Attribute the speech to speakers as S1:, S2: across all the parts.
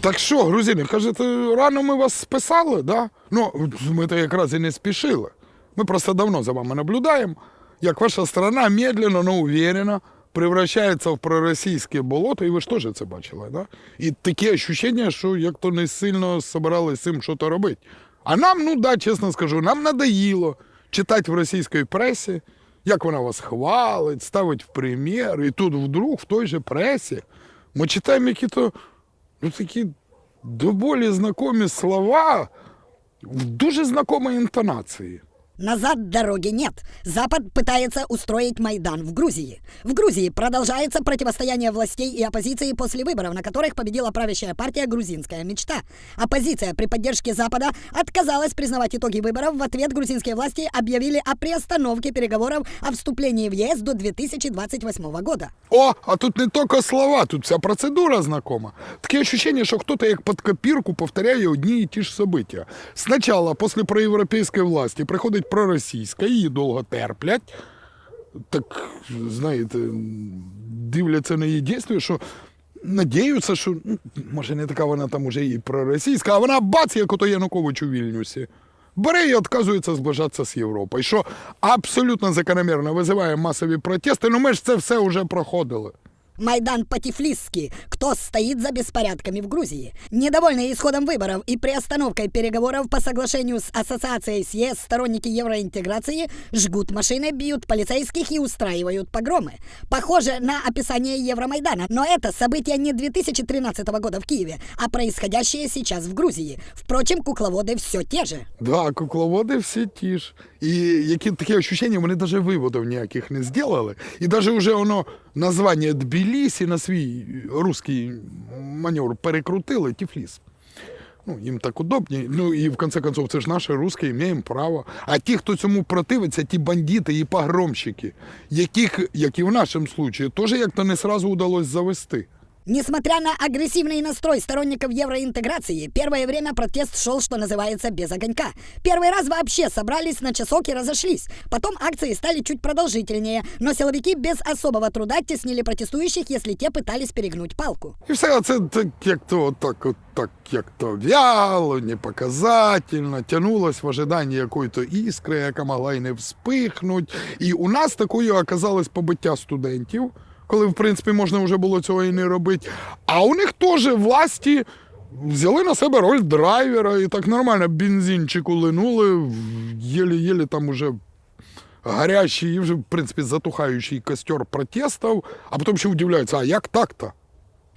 S1: Так що, грузини, кажете, рано ми вас списали, да? Ну, ми то якраз і не спішили. Ми просто давно за вами наблюдаємо, як ваша страна медленно, но уверенно превращається в проросійське болото, і ви ж теж це бачили, да? І таке ощущення, що як то не сильно собирались з цим щось робити. А нам, ну да, чесно скажу, нам надоїло читати в російській пресі, як вона вас хвалить, ставить в примір. І тут вдруг в той же пресі ми читаємо які-то ну, такі доволі знакомі слова в дуже знакомій інтонації.
S2: Назад дороги нет. Запад пытается устроить Майдан в Грузии. В Грузии продолжается противостояние властей и оппозиции после выборов, на которых победила правящая партия «Грузинская мечта». Оппозиция при поддержке Запада отказалась признавать итоги выборов. В ответ грузинские власти объявили о приостановке переговоров о вступлении в ЕС до 2028 года.
S1: О, а тут не тільки слова, тут вся процедура знакома. Таке ощущение, що хтось як під копірку повторяє одні і ті ж события. Спочатку, після проєвропейської власті, приходить проросійська, її довго терплять. Так, знаєте, дивляться на її дійство, що надіються, що ну, може не така вона там уже і проросійська, а вона бац, як ото Янукович у Вільнюсі. Бере і відказується зближатися з Європою, що абсолютно закономірно визиває масові протести. Ну ми ж це все вже проходили.
S2: Майдан по-тифлисски. Кто стоит за беспорядками в Грузии? Недовольные исходом выборов и приостановкой переговоров по соглашению с ассоциацией с ЕС сторонники евроинтеграции жгут машины, бьют полицейских и устраивают погромы. Похоже на описание Евромайдана, но это события не 2013 года в Киеве, а происходящее сейчас в Грузии. Впрочем, кукловоды все те же.
S1: Да, кукловоди всі ті ж. І які такі ощущення, вони навіть виводів ніяких не зробили. І навіть вже воно названня Тбілісі на свій русський маневр перекрутили Тіфліс. Ну, їм так удобні. Ну і в конце концов, це ж наше русське, маємо право. А ті, хто цьому противиться, ті бандити і погромщики, яких, як і в нашому случаї, теж як-то не сразу удалось завести.
S2: Несмотря на агрессивный настрой сторонников евроинтеграции, первое время протест шел, что называется, без огонька. Первый раз вообще собрались на часок и разошлись. Потом акции стали чуть продолжительнее, но силовики без особого труда теснили протестующих, если те пытались перегнуть палку.
S1: І все це так, як то, так, от, так, як то вяло, непоказательно, тянулось в ожиданні якої-то іскри, яка могла і не вспихнуть. І у нас такою оказалось побиття студентів, Коли, в принципі, можна вже було цього і не робити. А у них теж власті взяли на себе роль драйвера і так нормально бензинчику линули, єлі-єлі там уже гарячий і вже, в принципі, затухаючий костер протестів, а потім ще удивляються, а як так-то?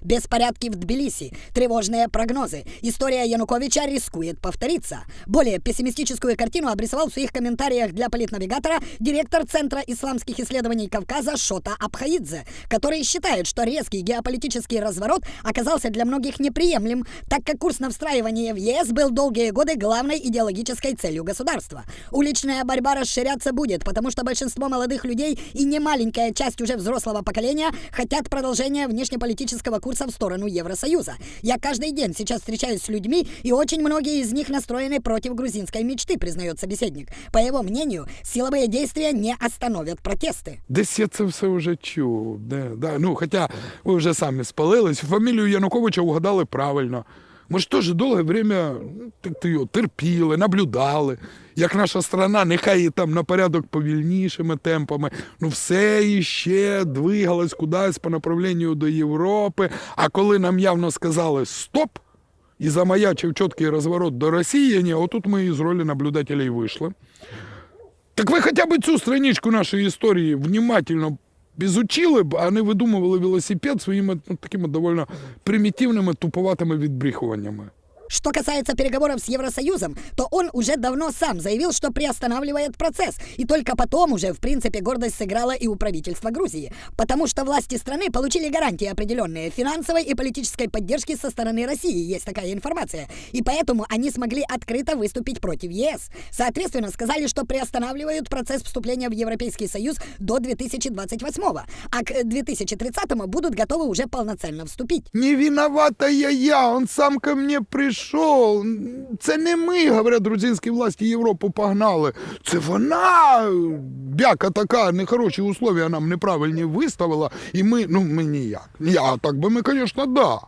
S2: Беспорядки в Тбилиси, тревожные прогнозы. История Януковича рискует повториться. Более пессимистическую картину обрисовал в своих комментариях для политнавигатора директор Центра исламских исследований Кавказа Шота Абхаидзе, который считает, что резкий геополитический разворот оказался для многих неприемлем, так как курс на встраивание в ЕС был долгие годы главной идеологической целью государства. Уличная борьба расширяться будет, потому что большинство молодых людей и немаленькая часть уже взрослого поколения хотят продолжения внешнеполитического курса в сторону Евросоюза. Я каждый день сейчас встречаюсь с людьми, и очень многие из них настроены против грузинской мечты, признает собеседник. По его мнению, силовые действия не остановят протесты.
S1: Десь я це все вже чув. Да, да. Ну, хоча ви вже самі спалились. Фамілію Януковича угадали правильно. Ми ж теж довге время ну, так то його терпіли, наблюдали, як наша страна, нехай там на порядок повільнішими темпами, ну все іще двигалась кудись по направленню до Європи. А коли нам явно сказали стоп, і замаячив чіткий розворот до ні, отут ми із ролі наблюдателей вийшли. Так ви хоча б цю страничку нашої історії внимательно изучили б, а не видумували велосипед своїми ну, такими доволі примітивними, туповатими відбріхуваннями.
S2: Что касается переговоров с Евросоюзом, то он уже давно сам заявил, что приостанавливает процесс. И только потом уже, в принципе, гордость сыграла и у правительства Грузии. Потому что власти страны получили гарантии определенные финансовой и политической поддержки со стороны России. Есть такая информация. И поэтому они смогли открыто выступить против ЕС. Соответственно, сказали, что приостанавливают процесс вступления в Европейский Союз до 2028 а к 2030 будут готовы уже полноценно вступить.
S1: Не виновата я я, он сам ко мне прийшов. Це не ми, говорять, грузинські власті Європу погнали. Це вона, бяка така, нехороші условия нам неправильні виставила, і ми, ну ми ніяк. Ні, а так би ми, звісно, да.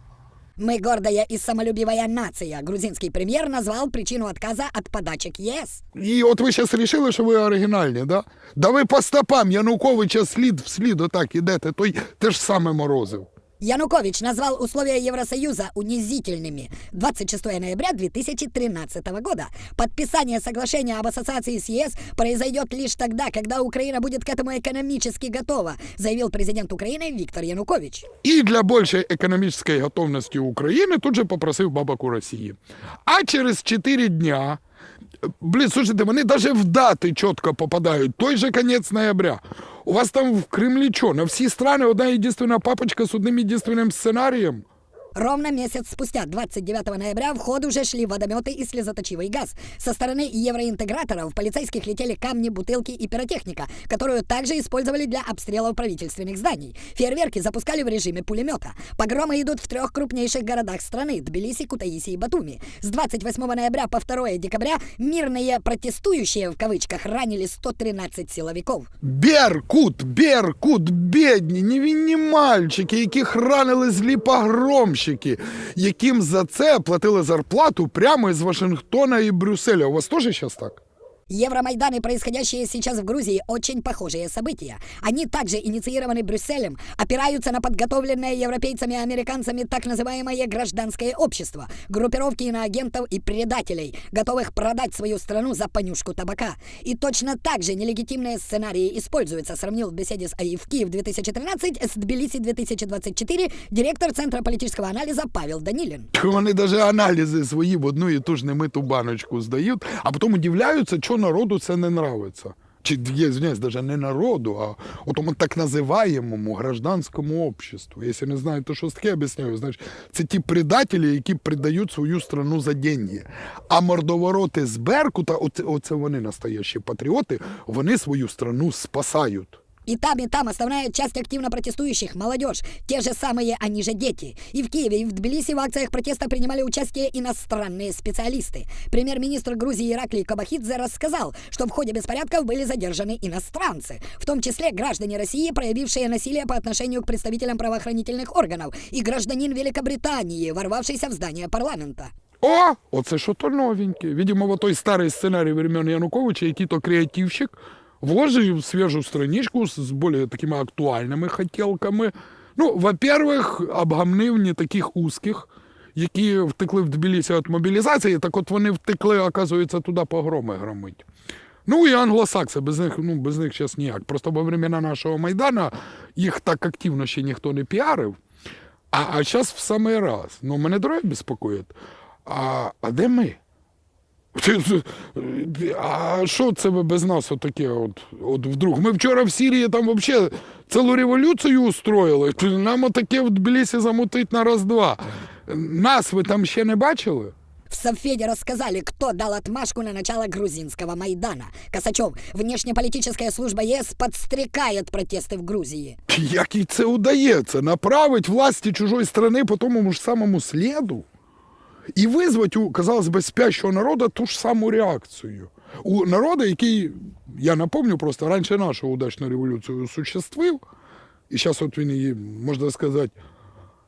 S2: Мы гордая и самолюбивая нация. Грузинский премьер назвал причину отказа от подачек ЕС.
S1: І от ви зараз вирішили, що ви оригінальні, да? Да ви по стопам Януковича слід в слід отак ідете, той те ж саме морозив.
S2: Янукович назвал условия Евросоюза унизительными. 26 ноября 2013 года. Подписание соглашения об ассоциации с ЕС произойдет лишь тогда, когда Украина будет к этому экономически готова, заявил президент Украины Виктор Янукович.
S1: І для більшої економічної готовності України тут же попросив бабок у Росії. А через 4 дня, блін, слушайте, вони навіть в дати чітко попадають. Той же кінець ноября. У вас там в Кремлі що, на всі страни одна єдинственна папочка з одним єдинственним сценарієм?
S2: Ровно месяц спустя, 29 ноября, в ход уже шли водометы и слезоточивый газ. Со стороны евроинтеграторов полицейских летели камни, бутылки и пиротехника, которую также использовали для обстрелов правительственных зданий. Фейерверки запускали в режиме пулемета. Погромы идут в трех крупнейших городах страны – Тбилиси, Кутаиси и Батуми. С 28 ноября по 2 декабря мирные протестующие в кавычках ранили 113 силовиков.
S1: Беркут, Беркут, бідні, невинні мальчики, яких ранили злі погромщики, Яким за це платили зарплату прямо із Вашингтона і Брюсселя. У вас теж зараз так?
S2: Евромайданы, происходящие сейчас в Грузии, очень похожие события. Они также инициированы Брюсселем, опираются на подготовленное европейцами и американцами так называемое гражданское общество, группировки иноагентов и предателей, готовых продать свою страну за понюшку табака. И точно так же нелегитимные сценарии используются, сравнил в беседе с АИ в Киев 2013 с Тбилиси 2024 директор Центра политического анализа Павел Данилин.
S1: Вони навіть аналізи свої в одну і ту ж немиту баночку здають, а потім удивляються, що народу це не нравиться. Чи є, даже не народу, а от тому так називаємому гражданському обществу. Якщо не знаєте, що таке, об'ясняю, значить, це ті предателі, які придають свою страну за деньги. А мордовороти з Беркута, оце, оце вони настоящі патріоти, вони свою страну спасають.
S2: И там, и там основная часть активно протестующих – молодежь. Те же самые, они же дети. И в Киеве, и в Тбилиси в акциях протеста принимали участие иностранные специалисты. Премьер-министр Грузии Ираклий Кабахидзе рассказал, что в ходе беспорядков были задержаны иностранцы, в том числе граждане России, проявившие насилие по отношению к представителям правоохранительных органов, и гражданин Великобритании, ворвавшийся в здание парламента.
S1: О, оце що то новеньке. Видимо, вот той старий сценарій времен Януковича, який то креативщик, вложив свіжу страничку з більш такими актуальними хотілками. Ну, во-первых, обгамнив не таких узких, які втекли в Тбілісі від мобілізації, так от вони втекли, оказується, туди погроми громить. Ну і англосакси, без них, ну, без них зараз ніяк. Просто во времена нашого Майдана їх так активно ще ніхто не піарив. А, а зараз в самий раз. Ну, мене друге безпокоїть. А, а де ми? А що це ви без нас отаке? От, от вдруг? Ми вчора в Сирії там взагалі цілу революцію устроїли. Нам отаке в Тбілісі замутить на раз-два. Нас ви там ще не бачили?
S2: В Совфеде рассказали, кто дал отмашку на начало грузинского Майдана. Косачев, внешнеполитическая служба ЕС подстрекает протесты в Грузии.
S1: Як їй це удається? Направить власті чужої страни по тому ж самому сліду? І визвати у, казалось би, спящого народу ту ж саму реакцію. У народу, який, я напомню, просто раніше нашого удачну революцію существив, і зараз от він її, можна сказати,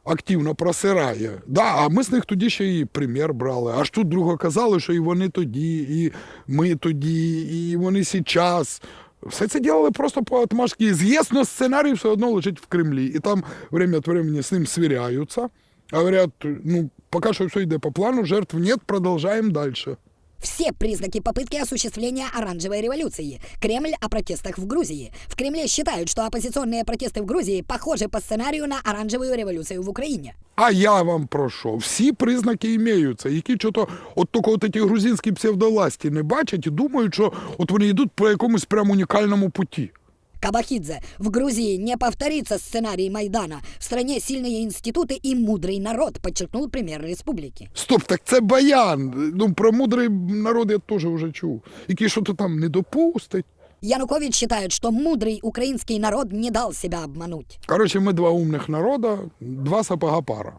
S1: активно просирає. Да, а ми з них тоді ще і примір брали. Аж тут друга казали, що і вони тоді, і ми тоді, і вони зараз. Все це ділили просто по отмашці. З'єсно, сценарій все одно лежить в Кремлі. І там время от времени з ним свіряються. Говорят, ну, пока что все идет по плану, жертв нет, продолжаем дальше.
S2: Все признаки попытки осуществления оранжевой революции. Кремль о протестах в Грузии. В Кремле считают, что оппозиционные протесты в Грузии похожи по сценарию на оранжевую революцию в Украине.
S1: А я вам про що? Всі признаки імеються, які чого от тільки от ті грузинські псевдовласті не бачать і думають, що от вони йдуть по якомусь прям унікальному путі.
S2: Кабахидзе, в Грузии не повторится сценарий Майдана. В стране сильные институты и мудрый народ, подчеркнул премьер республики.
S1: Стоп, так це баян. Ну, про мудрий народ я теж вже чув. Який що то там не допустить.
S2: Янукович считает, что мудрый украинский народ не дал себя обмануть.
S1: Коротше, ми два умних народа, два сапога пара.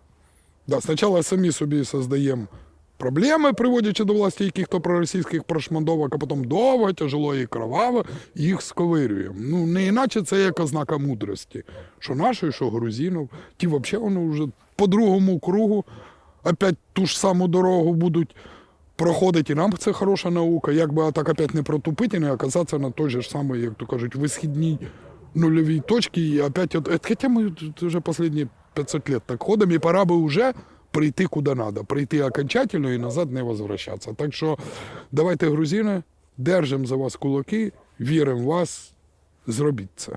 S1: Да, спочатку самі собі создаємо проблеми, приводячи до власті яких-то проросійських прошмандовок, а потім довго, тяжело і кроваво їх сковирюємо. Ну, не іначе це як ознака мудрості. Що нашої, що грузинів, ті взагалі вони вже по другому кругу опять ту ж саму дорогу будуть проходити. І нам це хороша наука. Як би так опять не протупити не оказатися на той же ж самій, як то кажуть, висхідній нульовій точці. І опять, от, хоча ми вже останні 500 лет так ходимо, і пора би вже прийти куди треба, прийти окончательно і назад не возвращатися. Так що давайте, грузини, держимо за вас кулаки, віримо в вас, зробіть це.